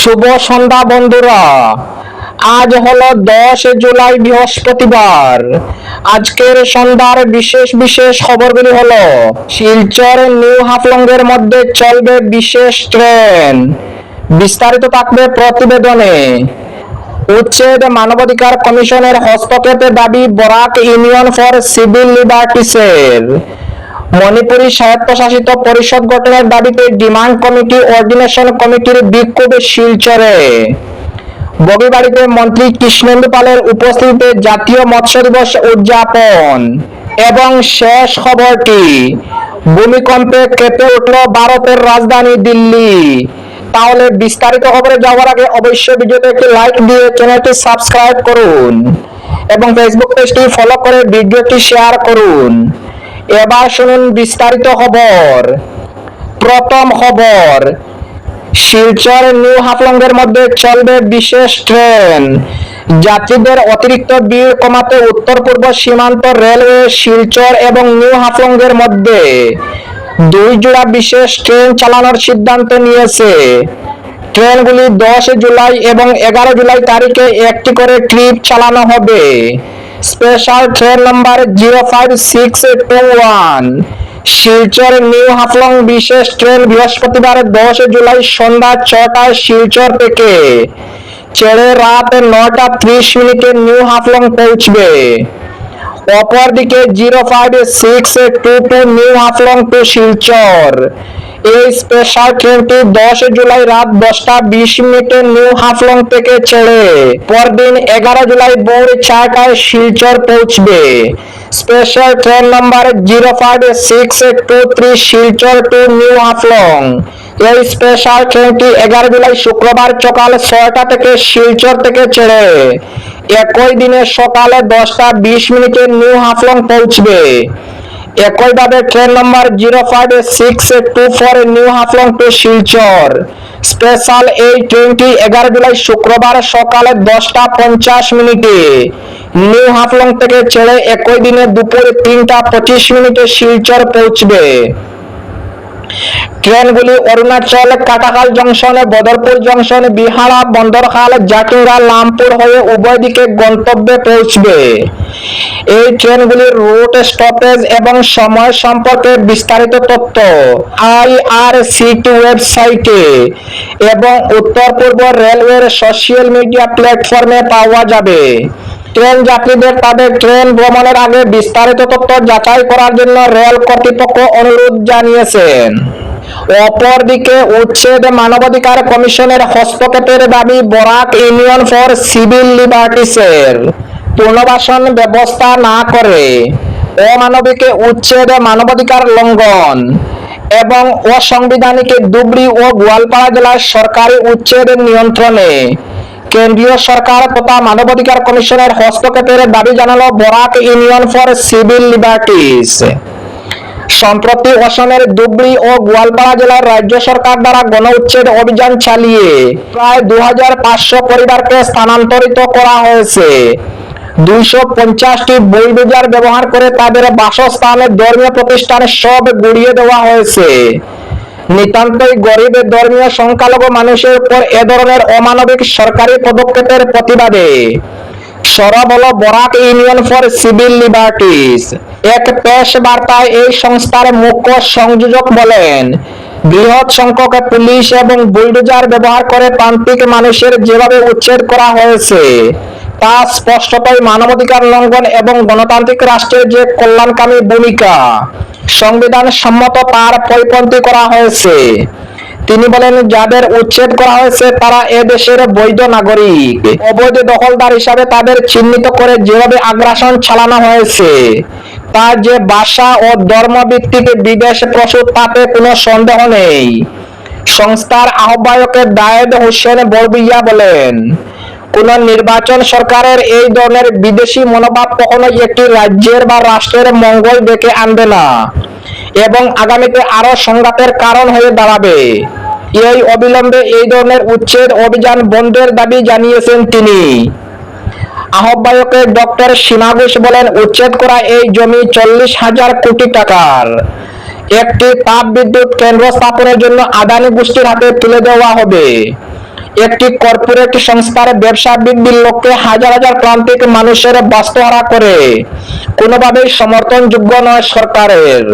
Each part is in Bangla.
শুভ সন্ধ্যা বন্ধুরা। আজ হলো দশ জুলাই বৃহস্পতিবার। আজকের সন্ধ্যার বিশেষ বিশেষ খবরগুলি হলো, শিলচর নিউ হাফলংয়ের মধ্যে চলবে বিশেষ ট্রেন। বিস্তারিত থাকবে প্রতিবেদনে। উচ্ছেদ মানবাধিকার কমিশনের হস্তক্ষেপের দাবি বরাক ইউনিয়ন ফর সিভিল লিবার্টিসের। মণিপুরী স্বায়ত্তশাসিত পরিষদ গঠনের দাবিতে ডিমান্ড কমিটি অর্ডিনেশন কমিটির বিক্ষোভ শিলচরে বগিবাড়িতে মন্ত্রী কৃষ্ণেন্দু পালের উপস্থিতিতে জাতীয় মৎস্য দিবস উদযাপন এবং শেষ খবরটি, ভূমিকম্পে কেঁপে উঠল ভারতের রাজধানী দিল্লি। তাহলে বিস্তারিত খবরে যাওয়ার আগে অবশ্যই ভিডিওতে একটি লাইক দিয়ে চ্যানেলটি সাবস্ক্রাইব করুন এবং ফেসবুক পেজটি ফলো করে ভিডিওটি শেয়ার করুন। এবার শুনুন বিস্তারিত খবর। প্রথম খবর, শিলচর নিউ হাফলংয়ের মধ্যে চলবে বিশেষ ট্রেন। যাত্রীদের অতিরিক্ত ভিড় কমাতে উত্তর পূর্ব সীমান্ত রেলওয়ে শিলচর এবং নিউ হাফলংয়ের মধ্যে দুই জোড়া বিশেষ ট্রেন চালানোর সিদ্ধান্ত নিয়েছে। ট্রেনগুলি দশ জুলাই এবং এগারো জুলাই তারিখে একটি করে ট্রিপ চালানো হবে। Special train number zero five six two one Silchar new Haflong বিশেষ ট্রেন বৃহস্পতিবার দশ জুলাই সন্ধ্যা ছটায় শিলচর থেকে। ছেড়ে রাত নটা ত্রিশ মিনিটে নিউ হাফলং পৌঁছবে। অপরদিকে zero five six two two new Haflong to Silchar. এই স্পেশাল ট্রেনটি দশ জুলাই রাত দশটা বিশ মিনিটে নিউ হাফলং থেকে ছেড়ে পরদিন এগারো জুলাই ভোর চারটায় শিলচর পৌঁছবে। Special train number zero five six two three Silchar to new Haflong. এই স্পেশাল ট্রেনটি এগারো জুলাই শুক্রবার সকাল ছয়টা থেকে শিলচর থেকে ছেড়ে একই দিনে সকালে দশটা বিশ মিনিটে নিউ হাফলং পৌঁছবে। একইভাবে train number zero five six two four new Haflong to Silchar. Special এই ট্রেনটি এগারো জুলাই শুক্রবার সকালে দশটা পঞ্চাশ মিনিটে। নিউ হাফলং থেকে ছেড়ে একই দিনে দুপুরে তিনটা পঁচিশ মিনিটে শিলচর পৌঁছবে। ট্রেনগুলি অরুণাচল, কাটাখাল জংশনে বদরপুর জংশন বিহারা, বন্দরখাল জাকিঙ্গা লামপুর হয়ে উভয় দিকে গন্তব্যে পৌঁছবে। এই ট্রেনগুলির রুট স্টপেজ এবং সময় সম্পর্কে বিস্তারিত তথ্য। আইআরসিটি ওয়েবসাইটে এবং উত্তর পূর্ব রেলওয়ের সোশ্যাল মিডিয়া প্ল্যাটফর্মে পাওয়া যাবে। ট্রেন যাত্রীদের তাদের ট্রেন ভ্রমণের আগে বিস্তারিত তথ্য যাচাই করার জন্য রেল কর্তৃপক্ষ অনুরোধ জানিয়েছেন। অপরদিকে, উচ্ছেদ মানবাধিকার কমিশনের হস্তক্ষেপের দাবি বরাক ইউনিয়ন ফর সিভিল লিবার্টিসের। পুনর্বাসন ব্যবস্থা না করে অমানবিক উচ্ছেদ মানবাধিকার লঙ্ঘন এবং অসাংবিধানিক ধুবড়ি ও গোয়ালপাড়া জেলার সরকারি উচ্ছেদ নিয়ন্ত্রণে কেন্দ্রীয় সরকার তথা মানবাধিকার কমিশনের হস্তক্ষেপের দাবি জানালো Barak union for civil liberties. সম্প্রতি অসমের ধুবড়ি ও গোয়ালপাড়া জেলার রাজ্য সরকার দ্বারা গণ উচ্ছেদ অভিযান চালিয়ে প্রায় দু হাজার পাঁচশো পরিবারকে স্থানান্তরিত করা হয়েছে। দুইশো পঞ্চাশটি বইবিজার ব্যবহার করে তাদের বাসস্থানে ধর্মীয় প্রতিষ্ঠানে সব গুড়িয়ে দেওয়া হয়েছে। নিতান্তই গরিব ধর্মীয় সংখ্যালঘু মানুষের উপর এ ধরনের অমানবিক সরকারি পদক্ষেপের প্রতিবাদে সরব হলো Barak union for civil liberties. এক প্রেস বার্তায় এই সংস্থার মুখ্য সংযোজক বলেন, বৃহৎ সংখ্যক পুলিশ এবং বুলডোজার ব্যবহার করে প্রান্তিক মানুষের যেভাবে উচ্ছেদ করা হয়েছে তা স্পষ্টতই মানবাধিকার লঙ্ঘন এবং গণতান্ত্রিক রাষ্ট্রের যে কল্যাণকামী ভূমিকা। সংবিধান সম্মত তার পরিপন্থী করা হয়েছে। তিনি বলেন, যাদের উচ্ছেদ করা হয়েছে তারা এ দেশের বৈধ নাগরিক। অবৈধ দখলদার হিসাবে তাদের চিহ্নিত করে যেভাবে আগ্রাসন চালানো হয়েছে তার যে ভাষা ও ধর্মভিত্তিক বিদেশ প্রসূত তাতে কোনো সন্দেহ নেই। সংস্থার আহ্বায়ক দায়েদ হোসেন বরবিয়া বলেন কোন নির্বাচন সরকারের এই ধরনের বিদেশি মনোভাব কখনোই একটি রাজ্যের বা রাষ্ট্রের মঙ্গল ডেকে আনবে না। এবং আগামীতে আরও সংঘাতের কারণ হয়ে দাঁড়াবে। এই অবিলম্বে এই ধরনের উচ্ছেদ অভিযান বন্ধের দাবি জানিয়েছেন তিনি। আহ্বায়কের ডক্টর সীমা ঘোষ বলেন, উচ্ছেদ করা এই জমি চল্লিশ হাজার কোটি টাকার। একটি তাপ বিদ্যুৎ কেন্দ্র স্থাপনের জন্য আদানি গোষ্ঠীর হাতে তুলে দেওয়া হবে। একটি কর্পোরেট সংস্থার ব্যবসা বৃদ্ধির লক্ষ্যে হাজার হাজার প্রান্তিক মানুষের বাস্তুহারা করে। কোনোভাবেই সমর্থনযোগ্য নয় সরকারের।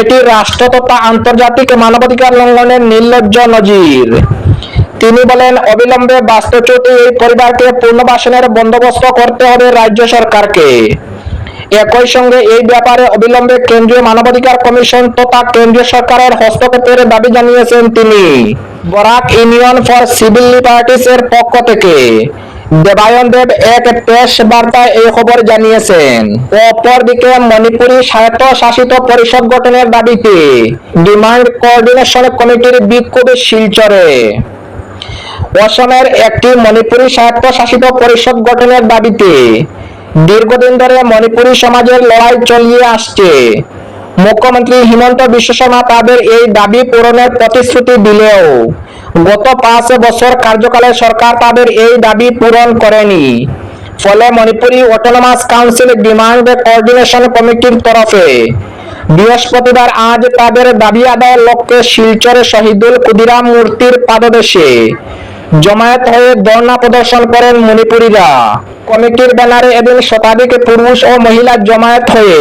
এটি রাষ্ট্র তথা আন্তর্জাতিক মানবাধিকার লঙ্ঘনের নির্লজ্জ নজির। তিনি বলেন, অবিলম্বে বাস্তুচ্যুত এই পরিবারকে পুনর্বাসনের বন্দোবস্ত করতে হবে রাজ্য সরকারকে। একই সঙ্গে এই ব্যাপারে অবিলম্বে কেন্দ্রীয় মানবাধিকার কমিশন তথা কেন্দ্রীয় সরকারের হস্তক্ষেপের দাবি জানিয়েছেন তিনি। Barak union for civil liberties এর পক্ষ থেকে। দেবায়ন দেব এক প্রেস বার্তায় এই খবর জানিয়েছেন। অপরদিকে মণিপুরী স্বায়ত্তশাসিত পরিষদ গঠনের দাবিতে ডিমান্ড কোঅর্ডিনেশন কমিটির বিক্ষোভ শিলচরে। অসমের একটি মণিপুরী স্বায়ত্তশাসিত পরিষদ গঠনের দাবিতে দীর্ঘদিন ধরে মণিপুরী সমাজের লড়াই চলিয়ে আসছে। মুখ্যমন্ত্রী হিমন্ত বিশ্ব শর্মা তাদের এই দাবি পূরণের প্রতিশ্রুতি দিলেও গত পাঁচ বছর কার্যকালে সরকার তাদের এই দাবি পূরণ করেনি। ফলে Manipuri autonomous council demand coordination কমিটির তরফে বৃহস্পতিবার আজ তাদের দাবি আদায়ের লক্ষ্যে শিলচরে শহীদুল ক্ষুদিরাম মূর্তির পাদদেশে জমায়েত হয়ে ধর্ণা প্রদর্শন করেন মণিপুরীরা। কমিটির ব্যানারে এদিন শতাধিক পুরুষ ও মহিলা জমায়েত হয়ে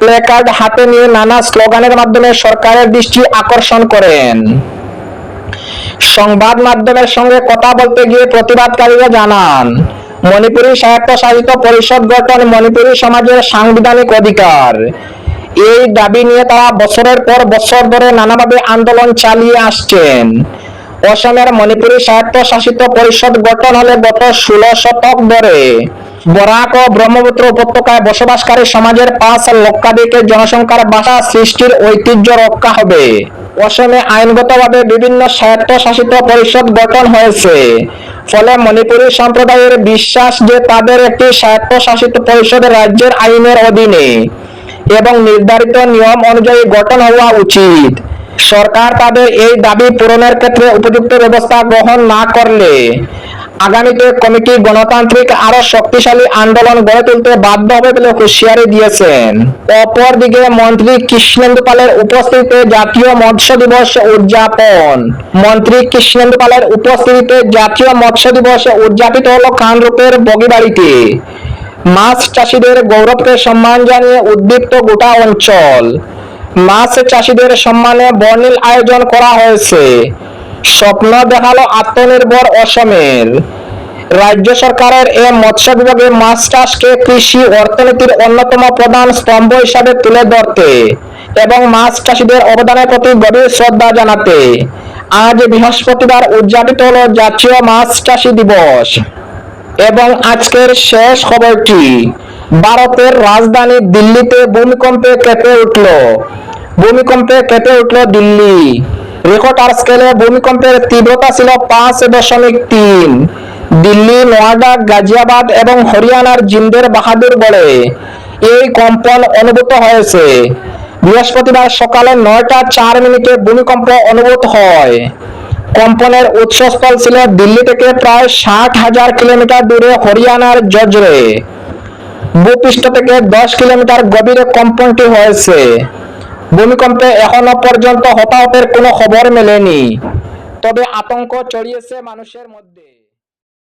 প্লেকার্ড হাতে নিয়ে নানা স্লোগানের মাধ্যমে সরকারের দৃষ্টি আকর্ষণ করেন। সংবাদ মাধ্যমের সঙ্গে কথা বলতে গিয়ে প্রতিবাদকারীরা জানান, মণিপুরী স্বায়ত্তশাসিত পরিষদ গঠন মণিপুরী সমাজের সাংবিধানিক অধিকার। এই দাবি নিয়ে তারা বছরের পর বছর ধরে নানাভাবে আন্দোলন চালিয়ে আসছেন। অসমের মণিপুরী স্বায়ত্তশাসিত পরিষদ গঠন হলে গত ষোলো শতক ধরে বরাক ও ব্রহ্মপুত্র উপত্যকায় বসবাসকারী সমাজের পাঁচ লক্ষাধিক জনসংখ্যার বাসা সৃষ্টির ঐতিহ্য রক্ষা হবে। অসমে আইনগতভাবে বিভিন্ন স্বায়ত্তশাসিত পরিষদ গঠন হয়েছে ফলে মণিপুরী সম্প্রদায়ের বিশ্বাস যে তাদের একটি স্বায়ত্তশাসিত পরিষদ রাজ্যের আইনের অধীনে। এবং নির্ধারিত নিয়ম অনুযায়ী গঠন হওয়া উচিত। সরকার তাদের এই দাবি পূরণের ক্ষেত্রে উপযুক্ত ব্যবস্থা গ্রহণ না করলে আগামীতে কমিটি গণতান্ত্রিক আরও শক্তিশালী আন্দোলন গড়ে তুলতে বাধ্য হবে বলে হুঁশিয়ারি দিয়েছেন। অপরদিকে মন্ত্রী কৃষ্ণেন্দু পালের উপস্থিতিতে জাতীয় মৎস্য দিবস উদযাপন। মন্ত্রী কৃষ্ণেন্দু পালের উপস্থিতিতে জাতীয় মৎস্য দিবস উদযাপিত হল কানরূপের বগিবাড়িতে। মাছ চাষিদের গৌরবকে সম্মান জানিয়ে উদ্দীপ্ত গোটা অঞ্চল। মাছ চাষিদের সম্মানে বর্ণিল আয়োজন করা হয়েছে। স্বপ্ন দেখাল আত্মনির্ভর অসমের। রাজ্য সরকারের এ মৎস্য বিভাগে মাছ চাষকে কৃষি অর্থনীতির অন্যতম প্রধান স্তম্ভ হিসাবে তুলে ধরতে এবং মাছ চাষিদের অবদানের প্রতি গভীর শ্রদ্ধা জানাতে। আজ বৃহস্পতিবার উদযাপিত হল জাতীয় মাছ চাষী দিবস। এবং আজকের শেষ খবরটি ভারতের রাজধানী দিল্লিতে ভূমিকম্পে কেঁপে উঠল। ভূমিকম্পে কেঁপে উঠল দিল্লি। রেকর্ডার স্কেলে ভূমিকম্পের তীব্রতা ছিল পাঁচ দশমিক তিন। দিল্লি নোয়াডা গাজিয়াবাদ এবং হরিয়ানার জিন্দের বাহাদুর বলে এই কম্পন অনুভূত হয়েছে। বৃহস্পতিবার সকালে নয়টা চার মিনিটে ভূমিকম্প অনুভূত হয়। কম্পনের উৎসস্থল ছিল দিল্লি থেকে প্রায় ষাট হাজার কিলোমিটার দূরে হরিয়ানার জজরে ভূপৃষ্ঠ থেকে দশ কিলোমিটার গভীরে কম্পনটি হয়েছে। ভূমিকম্পে এখনও পর্যন্ত হতাহতের কোনো খবর মেলেনি। তবে আতঙ্ক ছড়িয়েছে মানুষের মধ্যে।